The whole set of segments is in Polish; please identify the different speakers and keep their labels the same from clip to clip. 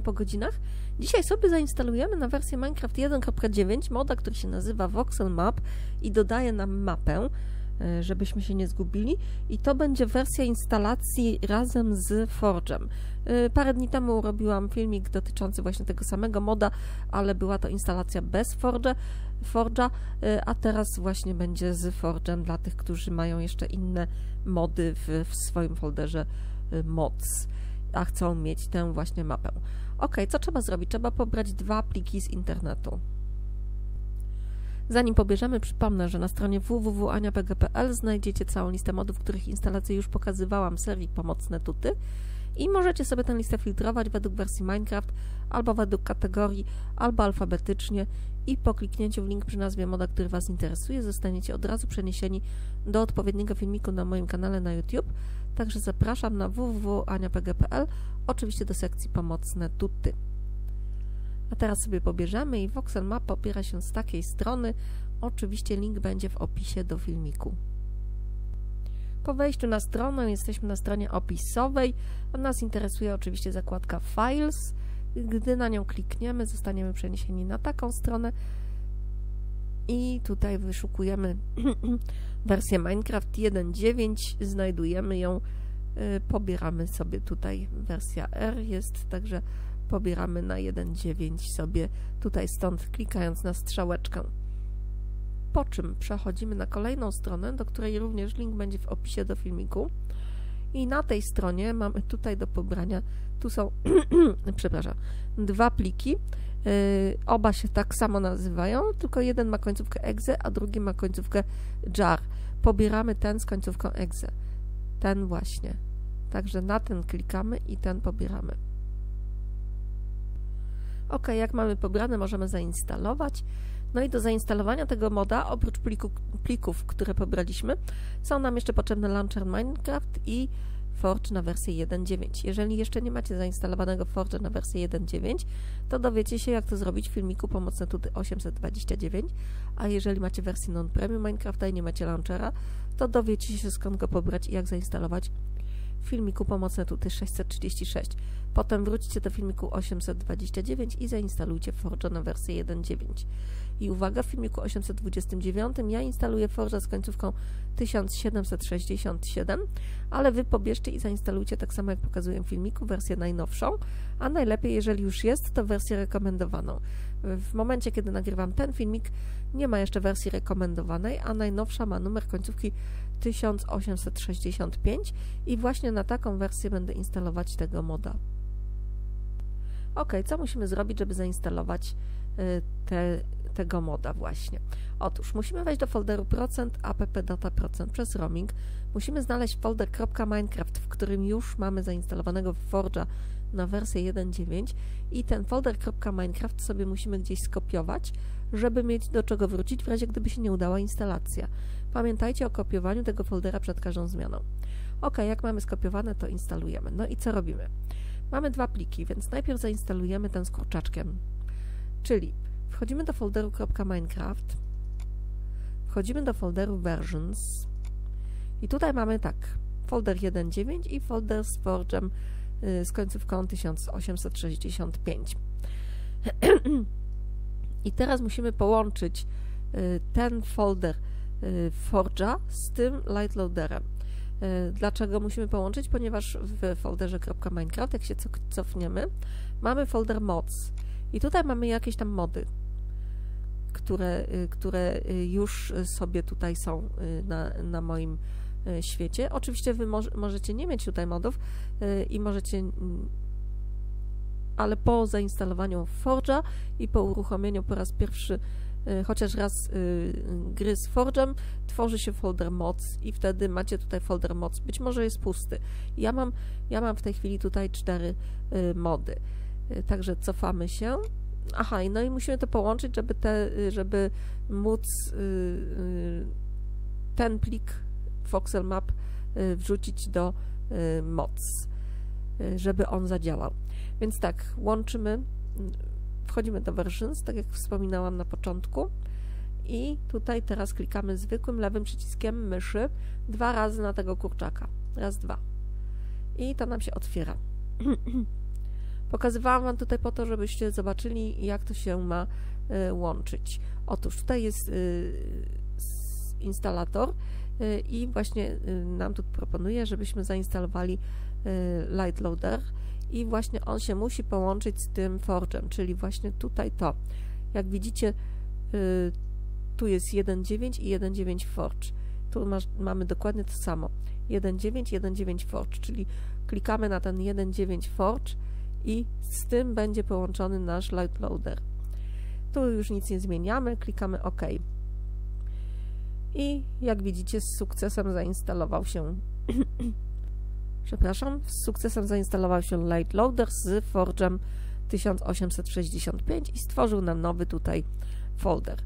Speaker 1: Po godzinach. Dzisiaj sobie zainstalujemy na wersję Minecraft 1.9 moda, który się nazywa Voxel Map i dodaje nam mapę, e, żebyśmy się nie zgubili. I to będzie wersja instalacji razem z Forge'em. E, parę dni temu robiłam filmik dotyczący właśnie tego samego moda, ale była to instalacja bez Forge, Forge'a, e, a teraz właśnie będzie z Forge'em dla tych, którzy mają jeszcze inne mody w, w swoim folderze mods a chcą mieć tę właśnie mapę. Ok, co trzeba zrobić? Trzeba pobrać dwa pliki z internetu. Zanim pobierzemy, przypomnę, że na stronie www.aniapg.pl znajdziecie całą listę modów, których instalację już pokazywałam w serii Pomocne Tuty i możecie sobie tę listę filtrować według wersji Minecraft, albo według kategorii, albo alfabetycznie i po kliknięciu w link przy nazwie moda, który Was interesuje, zostaniecie od razu przeniesieni do odpowiedniego filmiku na moim kanale na YouTube, Także zapraszam na www.aniapg.pl, oczywiście do sekcji pomocne tuty. A teraz sobie pobierzemy i Voxel Map opiera się z takiej strony. Oczywiście link będzie w opisie do filmiku. Po wejściu na stronę jesteśmy na stronie opisowej, a nas interesuje oczywiście zakładka Files. Gdy na nią klikniemy, zostaniemy przeniesieni na taką stronę i tutaj wyszukujemy wersję Minecraft 1.9, znajdujemy ją, y, pobieramy sobie tutaj, wersja R jest, także pobieramy na 1.9 sobie tutaj stąd, klikając na strzałeczkę. Po czym przechodzimy na kolejną stronę, do której również link będzie w opisie do filmiku. I na tej stronie mamy tutaj do pobrania, tu są, przepraszam, dwa pliki. Y, oba się tak samo nazywają, tylko jeden ma końcówkę exe, a drugi ma końcówkę jar. Pobieramy ten z końcówką exe. Ten właśnie. Także na ten klikamy i ten pobieramy. Ok, jak mamy pobrane, możemy zainstalować. No i do zainstalowania tego moda, oprócz pliku, plików, które pobraliśmy, są nam jeszcze potrzebne Launcher Minecraft i Forge na wersję 1.9. Jeżeli jeszcze nie macie zainstalowanego Forge na wersję 1.9, to dowiecie się, jak to zrobić w filmiku Pomocne Tuty 829, a jeżeli macie wersję non-premium Minecrafta i nie macie launchera, to dowiecie się, skąd go pobrać i jak zainstalować w filmiku Pomocne Tuty 636. Potem wróćcie do filmiku 829 i zainstalujcie Forge na wersję 1.9. I uwaga, w filmiku 829 ja instaluję Forge z końcówką 1767, ale Wy pobierzcie i zainstalujcie tak samo jak pokazuję w filmiku wersję najnowszą, a najlepiej, jeżeli już jest, to wersję rekomendowaną. W momencie, kiedy nagrywam ten filmik, nie ma jeszcze wersji rekomendowanej, a najnowsza ma numer końcówki 1865 i właśnie na taką wersję będę instalować tego moda. Ok, co musimy zrobić, żeby zainstalować y, te tego moda właśnie. Otóż musimy wejść do folderu procent app data procent przez roaming. Musimy znaleźć folder .minecraft, w którym już mamy zainstalowanego Forge'a na wersję 1.9 i ten folder .minecraft sobie musimy gdzieś skopiować, żeby mieć do czego wrócić w razie gdyby się nie udała instalacja. Pamiętajcie o kopiowaniu tego foldera przed każdą zmianą. Ok, jak mamy skopiowane, to instalujemy. No i co robimy? Mamy dwa pliki, więc najpierw zainstalujemy ten z kurczaczkiem, czyli Wchodzimy do folderu .minecraft, wchodzimy do folderu versions i tutaj mamy tak, folder 1.9 i folder z Forge'em y, z końcówką 1865. I teraz musimy połączyć y, ten folder y, Forge'a z tym lightloaderem. Dlaczego musimy połączyć? Ponieważ w folderze .minecraft, jak się cofniemy, mamy folder mods i tutaj mamy jakieś tam mody, które, y, które y, już sobie tutaj są y, na, na moim świecie. Oczywiście Wy możecie nie mieć tutaj modów i możecie ale po zainstalowaniu Forge'a i po uruchomieniu po raz pierwszy chociaż raz gry z Forge'em, tworzy się folder mods i wtedy macie tutaj folder mods. Być może jest pusty. Ja mam, ja mam w tej chwili tutaj cztery mody. Także cofamy się Aha, no i musimy to połączyć, żeby, te, żeby móc y, y, ten plik Voxel Map y, wrzucić do moc, żeby on zadziałał. Więc tak, łączymy, wchodzimy do versions, tak jak wspominałam na początku i tutaj teraz klikamy zwykłym lewym przyciskiem myszy dwa razy na tego kurczaka. Raz, dwa. I to nam się otwiera. Pokazywałam Wam tutaj po to, żebyście zobaczyli, jak to się ma łączyć. Otóż tutaj jest instalator i właśnie nam tu proponuje, żebyśmy zainstalowali Light Loader i właśnie on się musi połączyć z tym Forge'em, czyli właśnie tutaj to. Jak widzicie, tu jest 1.9 i 1.9 Forge. Tu masz, mamy dokładnie to samo. 1.9, 1.9 Forge, czyli klikamy na ten 1.9 Forge i z tym będzie połączony nasz Light Loader. Tu już nic nie zmieniamy, klikamy OK. I jak widzicie z sukcesem zainstalował się przepraszam, z sukcesem zainstalował się Light Loader z Forge'em 1865 i stworzył nam nowy tutaj folder.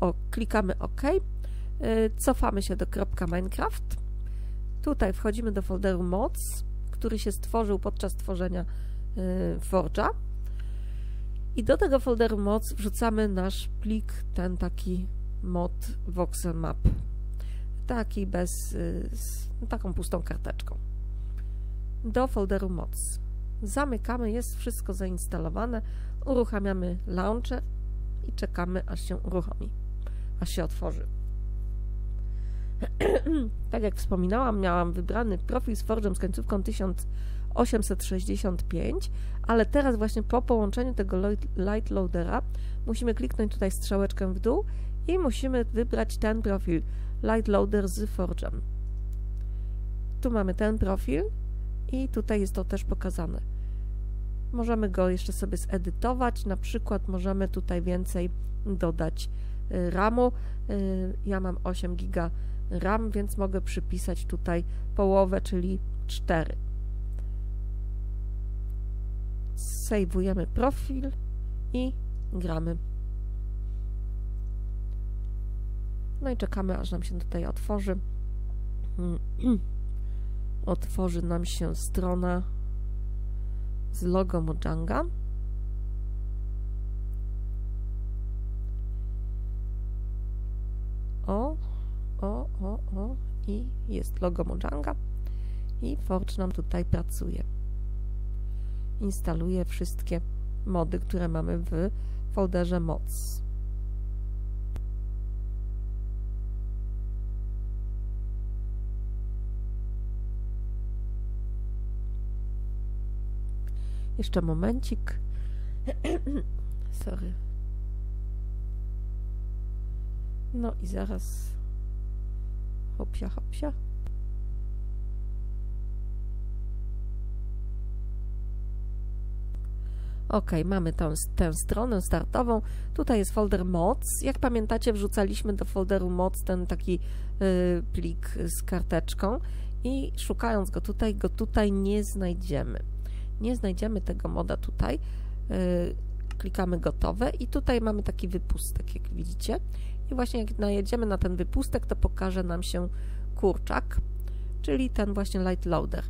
Speaker 1: O, klikamy OK, cofamy się do .minecraft, tutaj wchodzimy do folderu mods, który się stworzył podczas tworzenia y, Forge'a i do tego folderu mods wrzucamy nasz plik, ten taki mod voxel map, taki bez, y, z taką pustą karteczką do folderu moc. Zamykamy, jest wszystko zainstalowane, uruchamiamy launcher i czekamy, aż się uruchomi, aż się otworzy. tak jak wspominałam, miałam wybrany profil z Forge'em z końcówką 1865, ale teraz właśnie po połączeniu tego light loadera musimy kliknąć tutaj strzałeczkę w dół i musimy wybrać ten profil light loader z Forge'em. Tu mamy ten profil, i tutaj jest to też pokazane. Możemy go jeszcze sobie zedytować, na przykład możemy tutaj więcej dodać y, RAMu. Y, ja mam 8 GB RAM, więc mogę przypisać tutaj połowę, czyli 4. Sejwujemy profil i gramy. No i czekamy, aż nam się tutaj otworzy. otworzy nam się strona z logo Mojanga. O, o, o, o i jest logo Mojanga i Forge nam tutaj pracuje. Instaluje wszystkie mody, które mamy w folderze mods. Jeszcze momencik. Sorry. No i zaraz. Hopsia, hopsia. Ok, mamy tę, tę stronę startową. Tutaj jest folder mods. Jak pamiętacie, wrzucaliśmy do folderu mods ten taki y, plik z karteczką i szukając go tutaj, go tutaj nie znajdziemy nie znajdziemy tego moda tutaj. Y, klikamy gotowe i tutaj mamy taki wypustek, jak widzicie. I właśnie jak najedziemy na ten wypustek, to pokaże nam się kurczak, czyli ten właśnie light loader.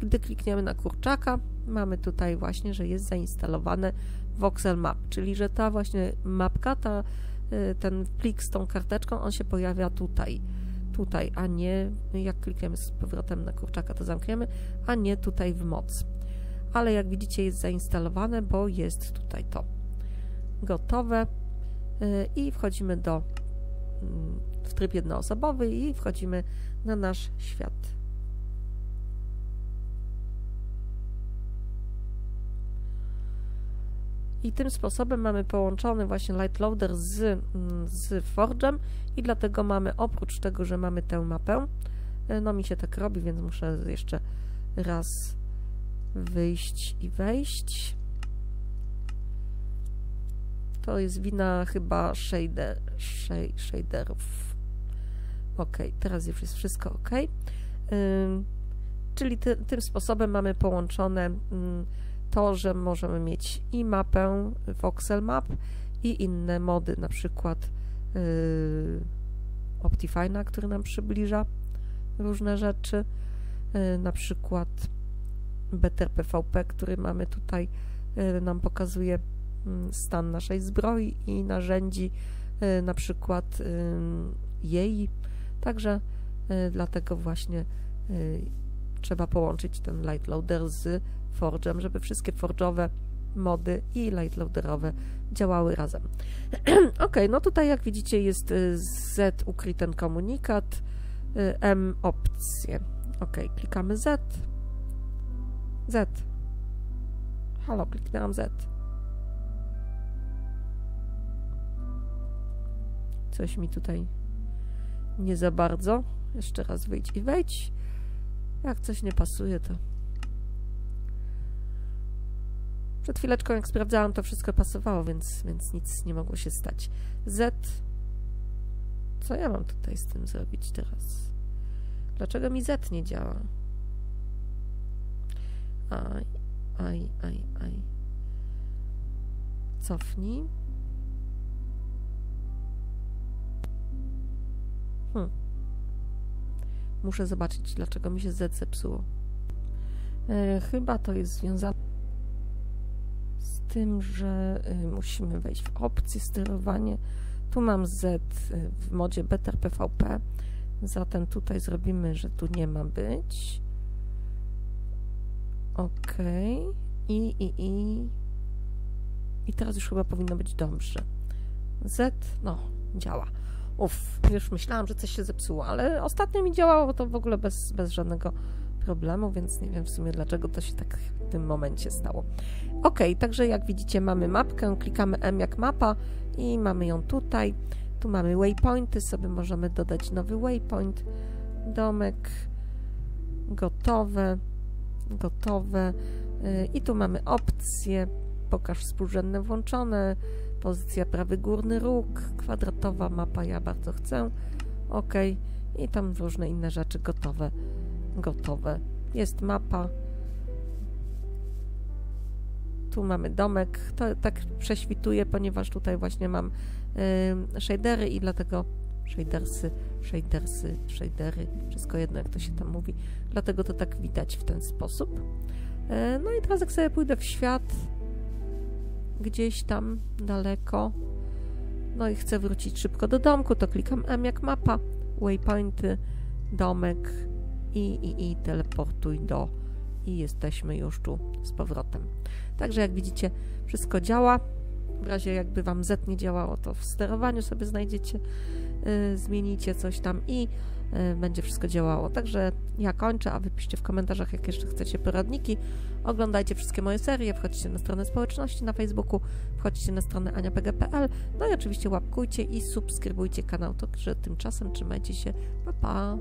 Speaker 1: Gdy klikniemy na kurczaka, mamy tutaj właśnie, że jest zainstalowane voxel map, czyli że ta właśnie mapka, ta, y, ten plik z tą karteczką, on się pojawia tutaj, tutaj, a nie, jak klikniemy z powrotem na kurczaka, to zamkniemy, a nie tutaj w moc ale jak widzicie jest zainstalowane, bo jest tutaj to gotowe y, i wchodzimy do mm, w tryb jednoosobowy i wchodzimy na nasz świat. I tym sposobem mamy połączony właśnie Light Loader z, mm, z Forge'em i dlatego mamy oprócz tego, że mamy tę mapę, y, no mi się tak robi, więc muszę jeszcze raz wyjść i wejść. To jest wina chyba shader, shaderów. Ok, teraz już jest wszystko ok. czyli ty, tym sposobem mamy połączone to, że możemy mieć i mapę Voxel Map i inne mody, na przykład yy, Optifine'a, który nam przybliża różne rzeczy, yy, na przykład Better PvP, który mamy tutaj, e, nam pokazuje mm, stan naszej zbroi i narzędzi, e, na przykład jej. Także e, dlatego właśnie trzeba połączyć ten light loader z Forge'em, żeby wszystkie Forge'owe mody i light loaderowe działały razem. ok, no tutaj jak widzicie jest y, Z ukryty ten komunikat, y, M opcje. Ok, klikamy Z. Z. Halo, kliknęłam Z. Coś mi tutaj nie za bardzo. Jeszcze raz wyjdź i wejdź. Jak coś nie pasuje, to... Przed chwileczką, jak sprawdzałam, to wszystko pasowało, więc, więc nic nie mogło się stać. Z. Co ja mam tutaj z tym zrobić teraz? Dlaczego mi Z nie działa? Aj, aj, aj, aj. Cofnij. Hmm. Muszę zobaczyć, dlaczego mi się Z zepsuło. E, chyba to jest związane z tym, że y, musimy wejść w opcję sterowanie. Tu mam Z y, w modzie Better PVP, zatem tutaj zrobimy, że tu nie ma być. OK. I, i, i. I teraz już chyba powinno być dobrze. Z, no, działa. Uff, już myślałam, że coś się zepsuło, ale ostatnio mi działało to w ogóle bez, bez żadnego problemu, więc nie wiem w sumie dlaczego to się tak w tym momencie stało. Ok, także jak widzicie mamy mapkę, klikamy M jak mapa i mamy ją tutaj. Tu mamy waypointy, sobie możemy dodać nowy waypoint, domek, gotowe, gotowe y, i tu mamy opcje, pokaż współrzędne włączone, pozycja prawy górny róg, kwadratowa mapa, ja bardzo chcę, ok, i tam różne inne rzeczy gotowe, gotowe. Jest mapa, tu mamy domek, to tak prześwituje, ponieważ tutaj właśnie mam y, shadery i dlatego shadersy, shadersy, shadery, wszystko jedno jak to się tam mówi, dlatego to tak widać w ten sposób. Y, no i teraz jak sobie pójdę w świat, gdzieś tam daleko. No i chcę wrócić szybko do domku, to klikam M jak mapa, waypointy, domek i, i, i teleportuj do i jesteśmy już tu z powrotem. Także jak widzicie, wszystko działa. W razie jakby Wam Z nie działało, to w sterowaniu sobie znajdziecie, yy, zmienicie coś tam i będzie wszystko działało. Także ja kończę, a wy piszcie w komentarzach, jak jeszcze chcecie poradniki. Oglądajcie wszystkie moje serie, wchodźcie na stronę społeczności na Facebooku, wchodźcie na stronę aniapg.pl, no i oczywiście łapkujcie i subskrybujcie kanał. Także tymczasem trzymajcie się. Pa, pa!